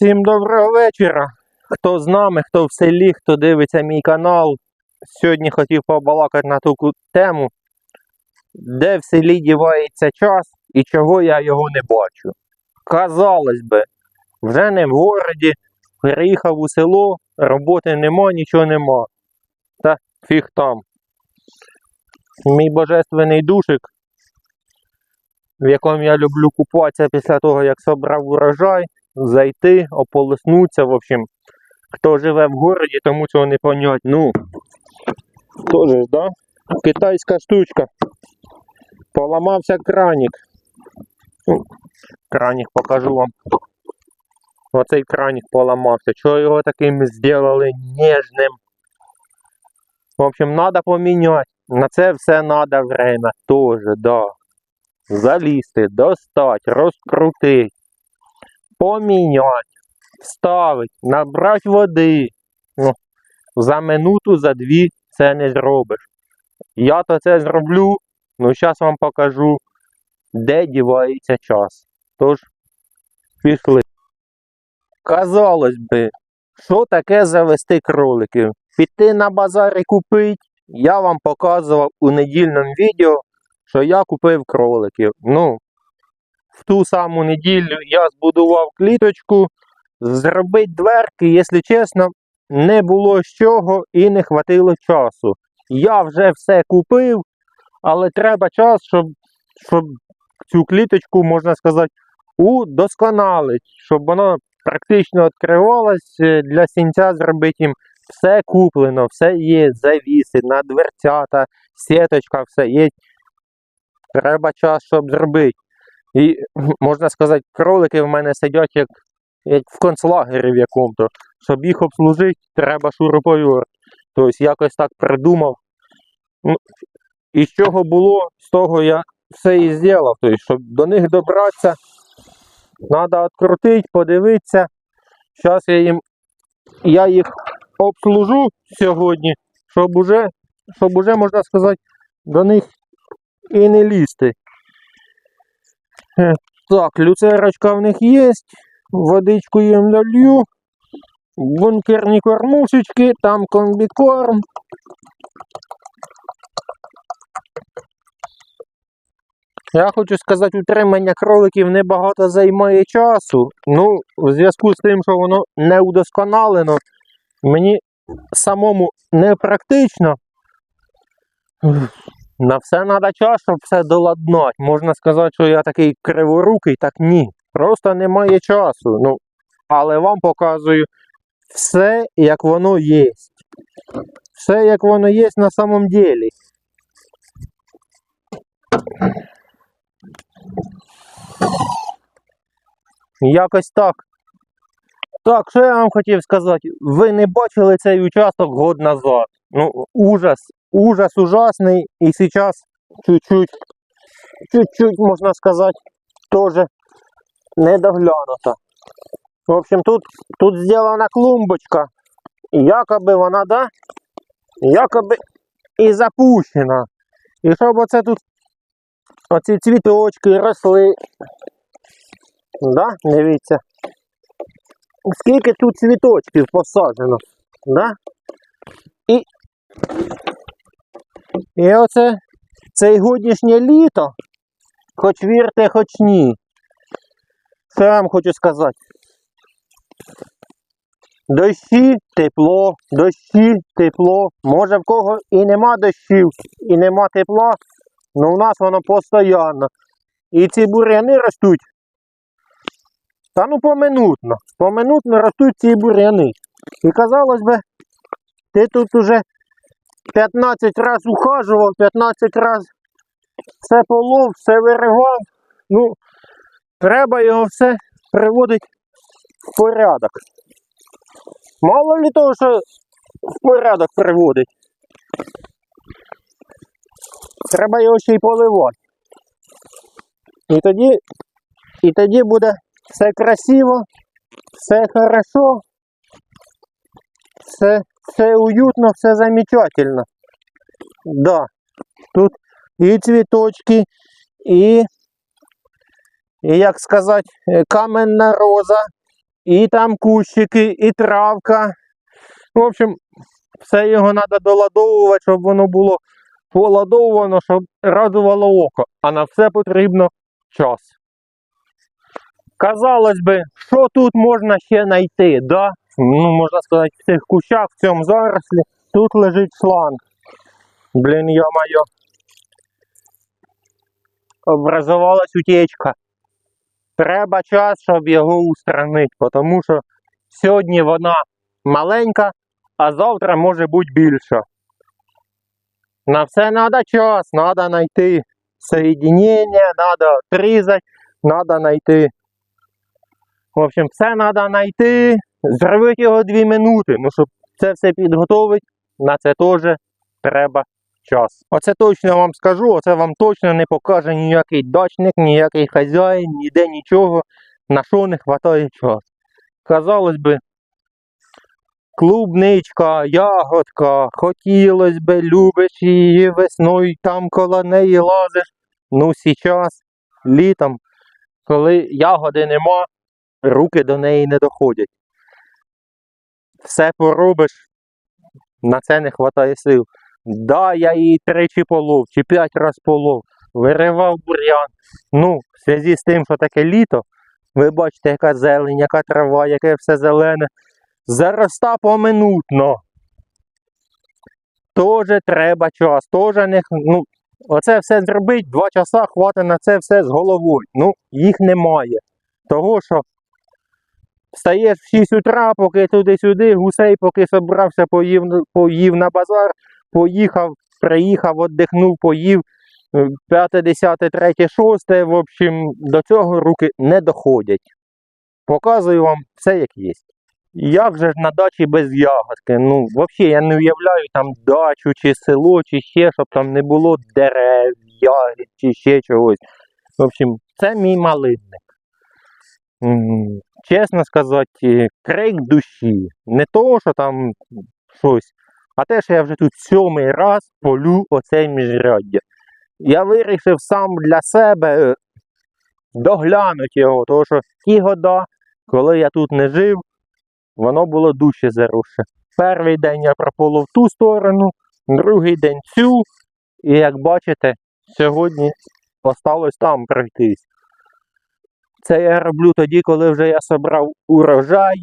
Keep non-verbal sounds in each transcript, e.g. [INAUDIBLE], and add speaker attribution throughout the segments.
Speaker 1: Всім доброго вечора. Хто з нами, хто в селі, хто дивиться мій канал. Сьогодні хотів побалакати на таку тему, де в селі дівається час і чого я його не бачу. Казалось би, вже не в городі, приїхав у село, роботи нема, нічого нема. Та фіг там. Мій божественний душик, в якому я люблю купатися після того, як собрав урожай, зайти, ополоснутися, в общем. Хто живе в городі, тому цього не понять. Ну, теж, да? Китайська штучка. Поламався кранік. Кранік покажу вам. Оцей кранік поламався. Чого його таким зробили ніжним? В общем, треба поміняти. На це все треба время. Теж, да. Залізти, достати, розкрутити, поміняти, вставити, набрати води. Ну, за минуту, за дві це не зробиш. Я то це зроблю, ну зараз вам покажу, де дівається час. Тож, пішли. Казалось би, що таке завести кроликів? Піти на базар і купити. Я вам показував у недільному відео, що я купив кроликів. Ну, в ту саму неділю я збудував кліточку, зробити дверки, якщо чесно, не було з чого і не хватило часу. Я вже все купив, але треба час, щоб, щоб цю кліточку, можна сказати, удосконалити, щоб вона практично відкривалась е, для сінця зробити їм все куплено, все є, завіси, на дверцята, сіточка, все є. Треба час, щоб зробити. І, [LAUGHS] можна сказати, кролики в мене сидять як, як в концлагері в якому-то. Щоб їх обслужити, треба шуруповерт. Тобто якось так придумав. Ну, і з чого було, з того я все і зробив. Тобто, щоб до них добратися, треба відкрутити, подивитися. Зараз я їм я їх обслужу сьогодні, щоб уже, щоб уже, можна сказати, до них і не лізти. Е, Так, люцерочка в них є. Водичку їм налью. Бункерні кормушечки, там комбікорм. Я хочу сказати, утримання кроликів небагато займає часу. Ну, в зв'язку з тим, що воно не удосконалено, мені самому непрактично. На все треба час, щоб все доладнати. Можна сказати, що я такий криворукий, так ні. Просто немає часу. Ну, але вам показую все, як воно є. Все, як воно є на самом ділі. Якось так. Так, що я вам хотів сказати? Ви не бачили цей участок год назад. Ну, ужас, ужас ужасний. І зараз чуть-чуть, чуть-чуть, можна сказати, теж недоглянуто. В общем, тут, тут зроблена клумбочка. І якоби вона, да? Якоби і запущена. І щоб оце тут оці цвіточки росли. Да? Дивіться. Скільки тут цвіточків посаджено. Да? І, і оце цей годішнє літо, хоч вірте, хоч ні. Я вам хочу сказати? Дощі, тепло, дощі, тепло. Може в кого і нема дощів, і нема тепла, але в нас воно постійно. І ці бур'яни ростуть. Та ну поминутно. Поминутно ростуть ці бур'яни. І казалось би, ти тут уже 15 раз ухажував, 15 раз все полов, все виривав. Ну, треба його все приводити в порядок. Мало ли того, що в порядок приводить. Треба його ще й поливати. І тоді, і тоді буде все красиво, все хорошо, все, все уютно, все замечательно. Да, тут і цвіточки, і, і як сказати, е, каменна роза, і там кущики, і травка. В общем, все його треба доладовувати, щоб воно було поладовано, щоб радувало око. А на все потрібно час. Казалось би, що тут можна ще знайти? Да? Ну, можна сказати, в цих кущах, в цьому зарослі, тут лежить шланг. Блін, йо-моє. Образувалась утечка. Треба час, щоб його устранити, тому що сьогодні вона маленька, а завтра може бути більша. На все треба час, треба знайти соєдинення, треба отрізати, треба знайти. В общем, все треба знайти, зробити його дві минути. Ну, щоб це все підготовити, на це теж треба час. Оце точно вам скажу, оце вам точно не покаже ніякий дачник, ніякий хазяїн, ніде нічого, на що не вистачає часу. Казалось би, клубничка, ягодка, хотілось би, любиш її весною, там коло неї лазиш. Ну, зараз, літом, коли ягоди нема, руки до неї не доходять. Все поробиш, на це не вистачає сил. Да, я її тричі полов, чи п'ять раз полов, виривав бур'ян. Ну, в зв'язку з тим, що таке літо, ви бачите, яка зелень, яка трава, яке все зелене. Зароста поминутно. Тоже треба час, тоже не. Ну, оце все зробить, два часа хватить на це все з головою. Ну, їх немає. Того, що встаєш в 6 утра, поки туди-сюди, гусей, поки собрався, поїв, поїв на базар, поїхав, приїхав, віддихнув, поїв. е, П'яте, десяте, третє, шосте. В общем, до цього руки не доходять. Показую вам все, як є. Як же ж на дачі без ягодки? Ну, взагалі, я не уявляю там дачу чи село, чи ще, щоб там не було дерев, ягід, чи ще чогось. В общем, це мій малинник. Чесно сказати, крик душі. Не того, що там щось, а те, що я вже тут сьомий раз полю оце міжряддя. Я вирішив сам для себе е, доглянути його, тому що ті года, коли я тут не жив, воно було дужче заросше. Перший день я прополов ту сторону, другий день цю, і як бачите, сьогодні осталось там пройтись. Це я роблю тоді, коли вже я собрав урожай,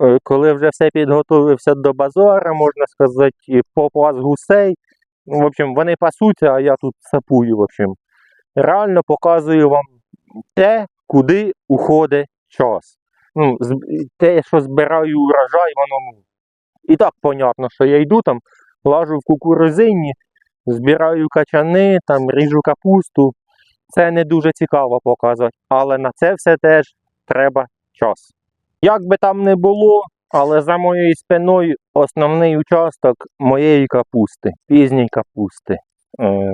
Speaker 1: е, коли вже все підготовився до базара, можна сказати, попас гусей. Ну, в общем, вони пасуться, а я тут сапую. В общем. Реально показую вам те, куди уходить час. Ну, те, що збираю урожай, воно ну, і так понятно, що я йду там, лажу в кукурузині, збираю качани, там ріжу капусту. Це не дуже цікаво показувати, але на це все теж треба час. Як би там не було, але за моєю спиною основний участок моєї капусти, пізньої капусти. Е,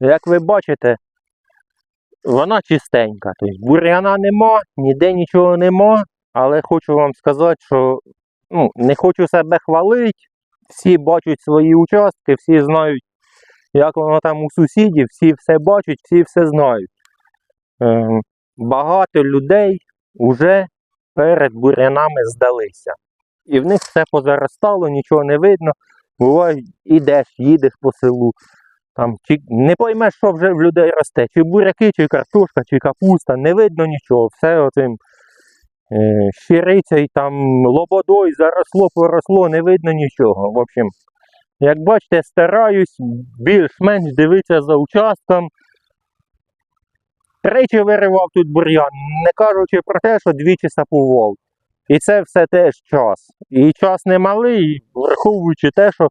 Speaker 1: Як ви бачите, вона чистенька. Тобто бур'яна нема, ніде нічого нема, але хочу вам сказати, що ну, не хочу себе хвалити. Всі бачать свої участки, всі знають, як воно там у сусідів, всі все бачать, всі все знають. Е, багато людей вже перед бур'янами здалися. І в них все позаростало, нічого не видно. Буває, ідеш, їдеш по селу. Там, чи, не поймеш, що вже в людей росте, чи буряки, чи картошка, чи капуста, не видно нічого. Все оцим е, щирицею, там лободою заросло, поросло, не видно нічого. В общем, як бачите, стараюсь більш-менш дивитися за участком. Тричі виривав тут бур'ян, не кажучи про те, що двічі сапував. І це все теж час. І час немалий, враховуючи те, що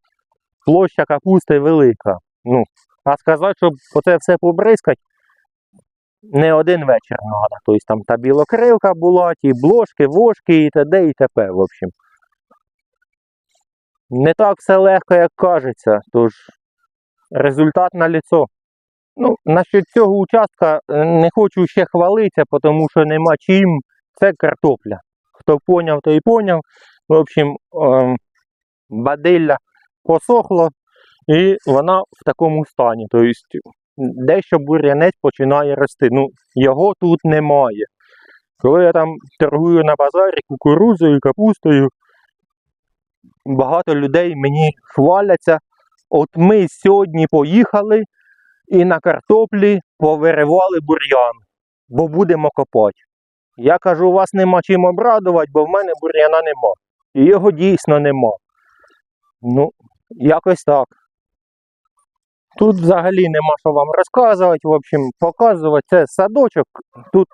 Speaker 1: площа капусти велика. Ну, а сказати, щоб оце все побризкати, не один вечір треба. Тобто там та білокрилка була, ті блошки, вошки і т.д. і т.п. В общем. Не так все легко, як кажеться. Тож результат на ліцо. Ну, насчет цього участка е, не хочу ще хвалитися, тому що нема чим. Це картопля. Хто поняв, той поняв. В общем, ем, бадилля посохло, і вона в такому стані. Тобто дещо бур'янець починає рости. Ну, його тут немає. Коли я там торгую на базарі кукурузою, капустою, багато людей мені хваляться. От ми сьогодні поїхали і на картоплі повиривали бур'ян, бо будемо копати. Я кажу, у вас нема чим обрадувати, бо в мене бур'яна нема. І його дійсно нема. Ну, якось так. Тут взагалі нема що вам розказувати. В общем, показувати. Це садочок. Тут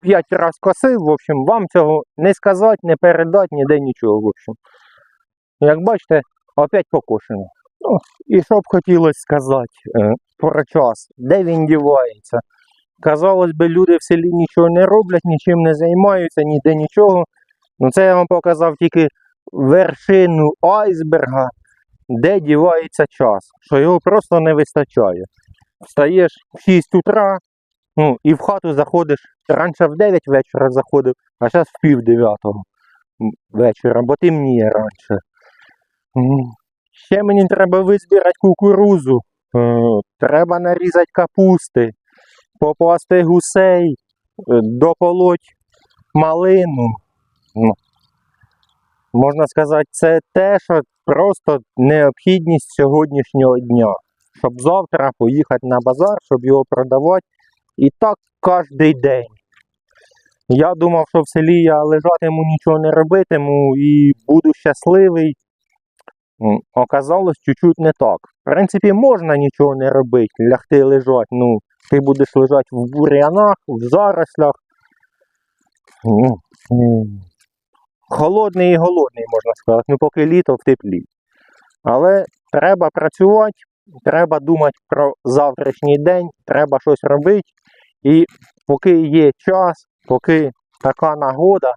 Speaker 1: п'ять разів косив. В общем, вам цього не сказати, не передати, ніде нічого. В общем. Як бачите, опять покошено. Ну, і що б хотілося сказати е, про час, де він дівається. Казалось би, люди в селі нічого не роблять, нічим не займаються, ніде нічого. Ну це я вам показав тільки вершину айсберга, де дівається час, що його просто не вистачає. Встаєш в 6 утра, ну, і в хату заходиш раніше в 9 вечора заходив, а зараз в пів дев'ятого вечора, бо темніє раніше. Ще мені треба визбирати кукурузу, е, треба нарізати капусти, попасти гусей, е, дополоть малину. Ну, можна сказати, це те, що просто необхідність сьогоднішнього дня. Щоб завтра поїхати на базар, щоб його продавати. І так кожен день. Я думав, що в селі я лежатиму, нічого не робитиму і буду щасливий. Оказалось чуть-чуть не так. В принципі, можна нічого не робити, лягти лежати. Ну, ти будеш лежати в бур'янах, в зарослях. Холодний і голодний, можна сказати. Ну, поки літо в теплі. Але треба працювати, треба думати про завтрашній день, треба щось робити. І поки є час, поки така нагода,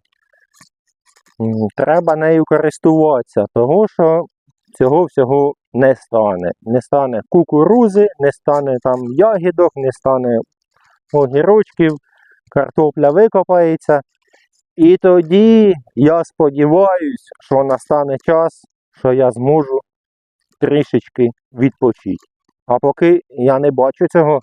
Speaker 1: треба нею користуватися, того що цього всього не стане. Не стане кукурузи, не стане там ягідок, не стане огірочків, картопля викопається. І тоді я сподіваюся, що настане час, що я зможу трішечки відпочити. А поки я не бачу цього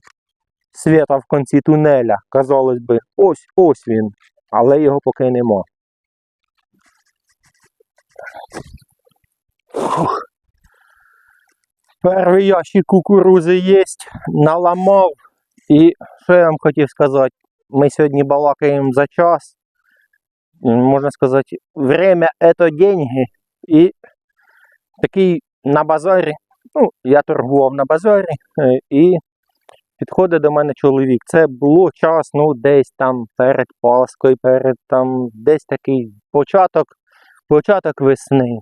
Speaker 1: світа в кінці тунеля, казалось би, ось ось він, але його поки нема. Фух. Перший ящик кукурузи є, наламав. І що я вам хотів сказати? Ми сьогодні балакаємо за час. Можна сказати, время это деньги. І такий на базарі, ну, я торгував на базарі, е, і підходить до мене чоловік. Це було час, ну, десь там перед Паскою, перед там десь такий початок, початок весни.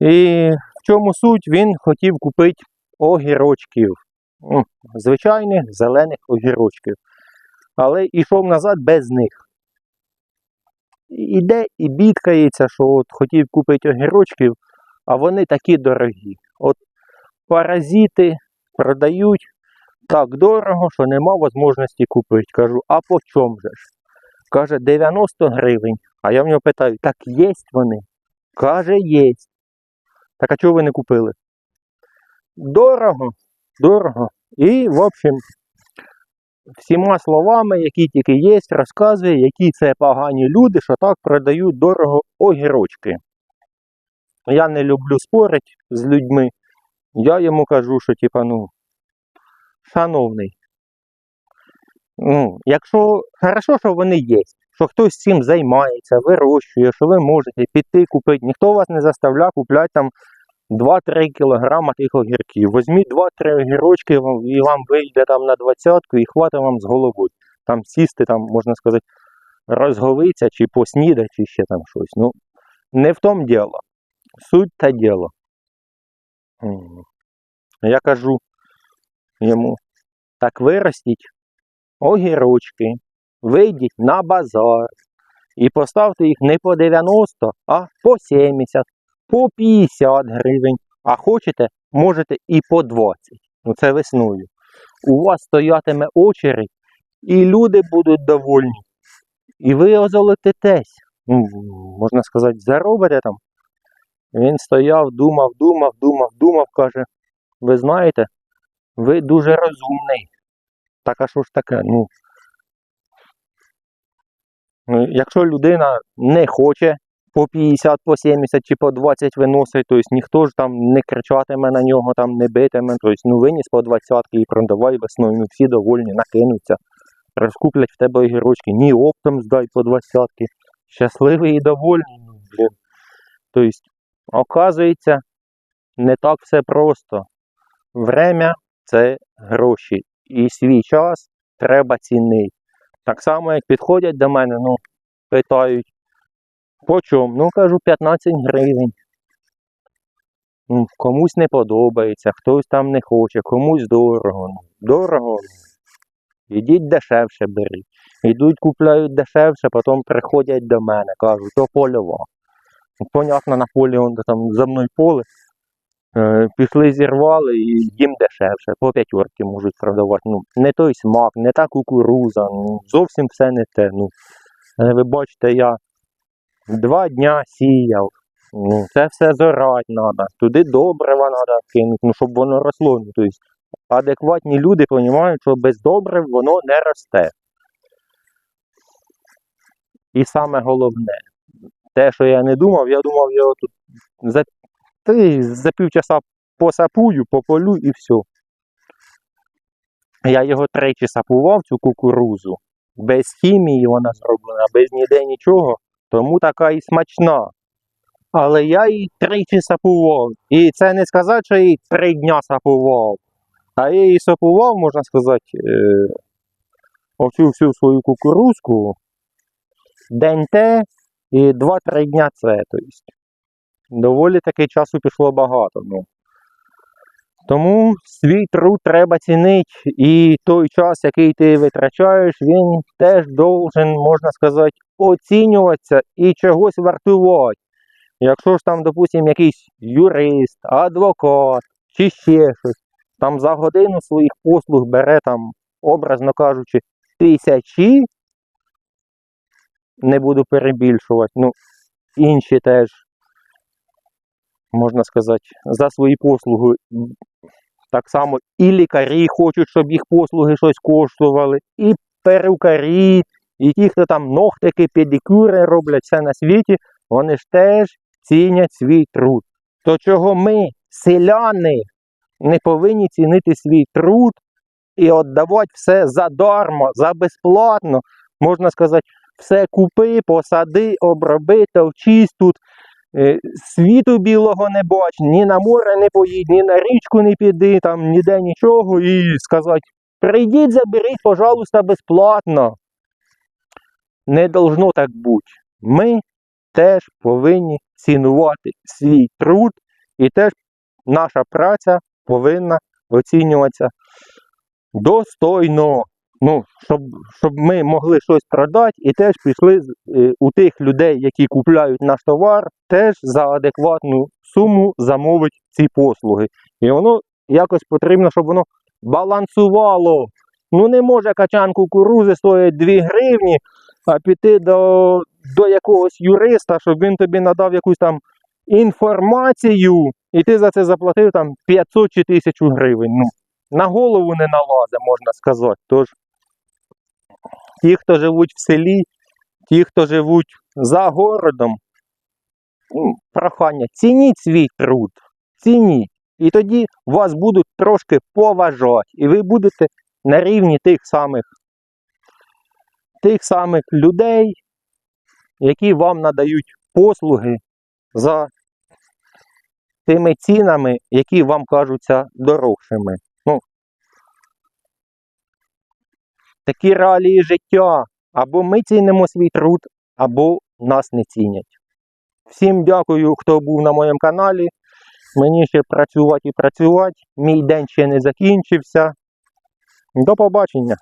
Speaker 1: І в чому суть? Він хотів купити огірочків. Звичайних зелених огірочків. Але йшов назад без них. Іде і бідкається, що от хотів купити огірочків, а вони такі дорогі. От паразити продають так дорого, що нема можливості купити. Кажу, а по чому же ж? Каже, 90 гривень. А я в нього питаю, так є вони? Каже, є. Так а чого ви не купили? Дорого, дорого. І, в общем, всіма словами, які тільки є, розказує, які це погані люди, що так продають дорого огірочки. Я не люблю спорити з людьми. Я йому кажу, що типа, ну, шановний, ну, якщо хорошо, що вони є, що хтось цим займається, вирощує, що ви можете піти купити, ніхто вас не заставляє купляти там 2-3 кілограма тих огірків. Візьміть 2-3 огірочки і вам вийде там на двадцятку і хватить вам з головою. Там сісти, там, можна сказати, розговиться чи поснідати, чи ще там щось. Ну, не в тому діло. Суть та діло. Я кажу йому, так виростіть огірочки, вийдіть на базар і поставте їх не по 90, а по 70, по 50 гривень. А хочете, можете і по 20. Ну це весною. У вас стоятиме очередь, і люди будуть довольні. І ви озолотитесь. Ну, можна сказати, заробите там. Він стояв, думав, думав, думав, думав, каже, ви знаєте, ви дуже розумний. Так а що ж таке? Ну, Якщо людина не хоче по 50, по 70 чи по 20 виносить, тобто ніхто ж там не кричатиме на нього, там не битиме, тобто ну виніс по 20 і продавай весною, ну всі довольні, накинуться, розкуплять в тебе огірочки, ні оптом здай по 20 щасливий і довольний. Ну, блін. Тобто, оказується, не так все просто. Время це гроші. І свій час треба цінити. Так само, як підходять до мене, ну, питають, по чому? Ну, кажу, 15 гривень. Ну, комусь не подобається, хтось там не хоче, комусь дорого. Ну, дорого. Ідіть дешевше беріть. Ідуть, купляють дешевше, потім приходять до мене, кажуть, то польова. Ну, Понятно, на полі он, там за мною поле. Е, пішли, зірвали і їм дешевше. По п'ятерки можуть продавати. Ну, не той смак, не та кукуруза, ну, зовсім все не те. Ну, Е, ви бачите, я два дня сіяв. Ну, це все зорати треба. Туди добрива треба кинути, ну, щоб воно росло. Ну, тобто, адекватні люди розуміють, що без добрив воно не росте. І саме головне, те, що я не думав, я думав, я тут за, ти, за півчаса посапую, пополю і все. Я його тричі сапував, цю кукурузу. Без хімії вона зроблена, без ніде нічого, тому така і смачна. Але я її тричі сапував. І це не сказати, що я її три дня сапував. А я її сапував, можна сказати, е, оцю всю свою кукурузку день те і 2-3 дня це. Тобто, доволі таки часу пішло багато. Ну. Тому свій труд треба цінити, і той час, який ти витрачаєш, він теж должен, можна сказати, оцінюватися і чогось вартувати. Якщо ж там, допустимо, якийсь юрист, адвокат чи ще щось, там за годину своїх послуг бере там, образно кажучи, тисячі, не буду перебільшувати, ну, інші теж, можна сказати, за свої послуги так само і лікарі хочуть, щоб їх послуги щось коштували, і перукарі, і ті, хто там ногтики, педикюри роблять все на світі, вони ж теж цінять свій труд. То чого ми, селяни, не повинні цінити свій труд і віддавати все задармо, за безплатно, можна сказати, все купи, посади, оброби, товчись тут. Е, Світу білого не бач, ні на море не поїдь, ні на річку не піди, там ніде нічого, і сказати, прийдіть, заберіть, пожалуйста, безплатно. Не должно так бути. Ми теж повинні цінувати свій труд, і теж наша праця повинна оцінюватися достойно. Ну, щоб, щоб ми могли щось продати і теж пішли е, у тих людей, які купляють наш товар, теж за адекватну суму замовити ці послуги. І воно якось потрібно, щоб воно балансувало. Ну не може качан кукурузи стоїть 2 гривні, а піти до, до якогось юриста, щоб він тобі надав якусь там інформацію, і ти за це заплатив там 500 чи 1000 гривень. Ну, на голову не налазить, можна сказати. Тож ті, хто живуть в селі, ті, хто живуть за городом, прохання, цініть свій труд, цініть. І тоді вас будуть трошки поважати, і ви будете на рівні тих самих, тих самих людей, які вам надають послуги за тими цінами, які вам кажуться дорогшими. Ну, такі реалії життя. Або ми цінимо свій труд, або нас не цінять. Всім дякую, хто був на моєму каналі. Мені ще працювати і працювати. Мій день ще не закінчився. До побачення.